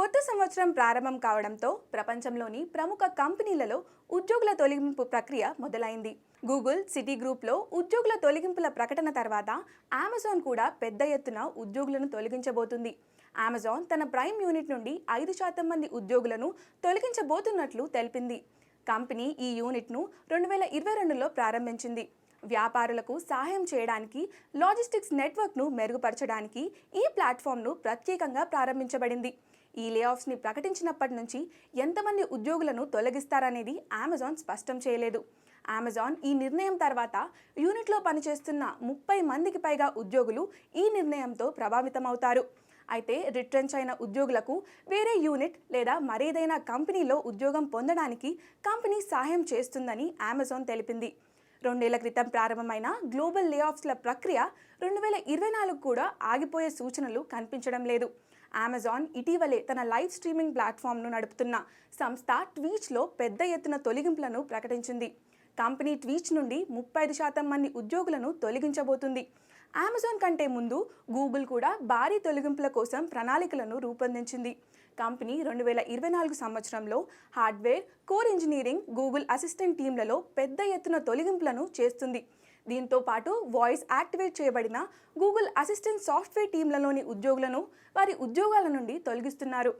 కొత్త సంవత్సరం ప్రారంభం కావడంతో ప్రపంచంలోని ప్రముఖ కంపెనీలలో ఉద్యోగుల తొలగింపు ప్రక్రియ మొదలైంది. గూగుల్ సిటీ గ్రూప్లో ఉద్యోగుల తొలగింపుల ప్రకటన తర్వాత అమెజాన్ కూడా పెద్ద ఎత్తున ఉద్యోగులను తొలగించబోతుంది. అమెజాన్ తన ప్రైమ్ యూనిట్ నుండి ఐదు శాతం మంది ఉద్యోగులను తొలగించబోతున్నట్లు తెలిపింది. కంపెనీ ఈ యూనిట్ను రెండు వేల ఇరవై రెండులో ప్రారంభించింది. వ్యాపారులకు సహాయం చేయడానికి లాజిస్టిక్స్ నెట్వర్క్ను మెరుగుపరచడానికి ఈ ప్లాట్ఫామ్ను ప్రత్యేకంగా ప్రారంభించబడింది. ఈ లేఆఫ్స్ని ప్రకటించినప్పటి నుంచి ఎంతమంది ఉద్యోగులను తొలగిస్తారనేది అమెజాన్ స్పష్టం చేయలేదు. అమెజాన్ ఈ నిర్ణయం తర్వాత యూనిట్లో పనిచేస్తున్న ముప్పై మందికి పైగా ఉద్యోగులు ఈ నిర్ణయంతో ప్రభావితమవుతారు. అయితే రిట్రెంచ్ అయిన ఉద్యోగులకు వేరే యూనిట్ లేదా మరేదైనా కంపెనీలో ఉద్యోగం పొందడానికి కంపెనీ సహాయం చేస్తుందని అమెజాన్ తెలిపింది. రెండేళ్ళ క్రితం ప్రారంభమైన గ్లోబల్ లేఆఫ్స్ల ప్రక్రియ రెండు వేల ఇరవై నాలుగు కూడా ఆగిపోయే సూచనలు కనిపించడం లేదు. అమెజాన్ ఇటీవలే తన లైవ్ స్ట్రీమింగ్ ప్లాట్ఫామ్ను నడుపుతున్న సంస్థ ట్వీచ్లో పెద్ద ఎత్తున తొలగింపులను ప్రకటించింది. కంపెనీ ట్వీచ్ నుండి ముప్పై ఐదు శాతం మంది ఉద్యోగులను తొలగించబోతుంది. అమెజాన్ కంటే ముందు గూగుల్ కూడా భారీ తొలగింపుల కోసం ప్రణాళికలను రూపొందించింది. కంపెనీ రెండు వేల ఇరవై నాలుగు సంవత్సరంలో hardware core engineering Google assistant టీంలలో పెద్ద ఎత్తున తొలగింపులను చేస్తుంది. దీంతో పాటు వాయిస్ యాక్టివేట్ చేయబడిన గూగుల్ అసిస్టెంట్ సాఫ్ట్వేర్ టీంలలోని ఉద్యోగులను వారి ఉద్యోగాల నుండి తొలగిస్తున్నారు.